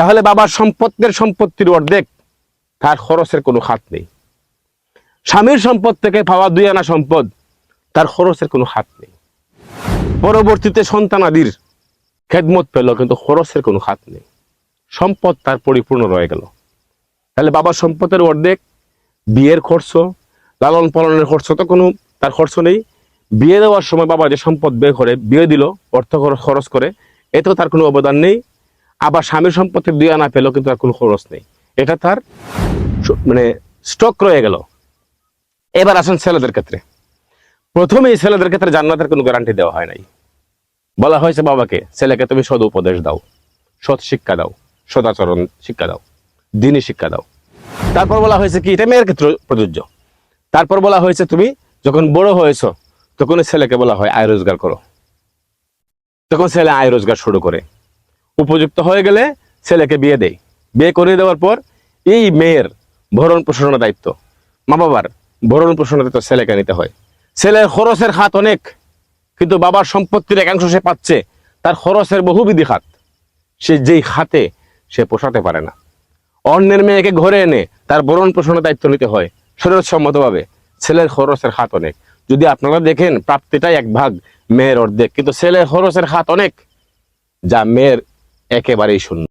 তাহলে বাবার সম্পত্তির সম্পত্তির অর্ধেক, তার খরচের কোনো হাত নেই। স্বামীর সম্পদ থেকে পাওয়া দুই আনা সম্পদ, তার খরচের কোনো হাত নেই। পরবর্তীতে সন্তানাদির খেদমত পেল, কিন্তু খরচের কোনো হাত নেই। সম্পদ তার পরিপূর্ণ রয়ে গেল। তাহলে বাবার সম্পদের অর্ধেক, বিয়ের খরচ, লালন পালনের খরচ তো কোনো, তার খরচ নেই। বিয়ে দেওয়ার সময় বাবা যে সম্পদ ব্যয় করে, বিয়ে দিল, অর্থ খরচ- খরচ করে, এতেও তার কোনো অবদান নেই। আবার স্বামীর সম্পত্তির দুই আনা পেলেও কিন্তু তার কোনো খরচ নেই। এটা তার মানে স্টক রয়ে গেল। এবার আসেন ছেলেদের ক্ষেত্রে। প্রথমে এই ছেলেদের ক্ষেত্রে জান্নাতের কোনো গ্যারান্টি দেওয়া হয় নাই। বলা হয়েছে, বাবাকে, ছেলেকে তুমি সদ উপদেশ দাও, সৎ শিক্ষা দাও, সদাচরণ শিক্ষা দাও, দিনী শিক্ষা দাও। তারপর বলা হয়েছে কি, এটা মেয়ের ক্ষেত্রে প্রযোজ্য। তারপর বলা হয়েছে, তুমি যখন বড় হয়েছ তখন ছেলেকে বলা হয়, আয় রোজগার করো। তখন ছেলে আয় রোজগার শুরু করে। উপযুক্ত হয়ে গেলে ছেলেকে বিয়ে দেয় বিয়ে করে দেওয়ার পর এই মেয়ের ভরণ পোষণের দায়িত্ব। মা বাবার ভরণ পোষণের দায়িত্ব ছেলেকে নিতে হয়। ছেলের খরচের হাত অনেক, কিন্তু বাবার সম্পত্তির একাংশ সে পাচ্ছে, তার খরচের বহুবিধি হাত সে যেই হাতে সে পোষাতে পারে না। অন্যের মেয়েকে ঘরে এনে তার ভরণ পোষণের দায়িত্ব নিতে হয়। শরীরসম্মতভাবে ছেলের খরচের হাত অনেক। যদি আপনারা দেখেন প্রাপ্তিটাই এক ভাগ মেয়ের অর্ধেক, কিন্তু ছেলের খরচের হাত অনেক, যা মেয়ের একেবারেই শূন্য।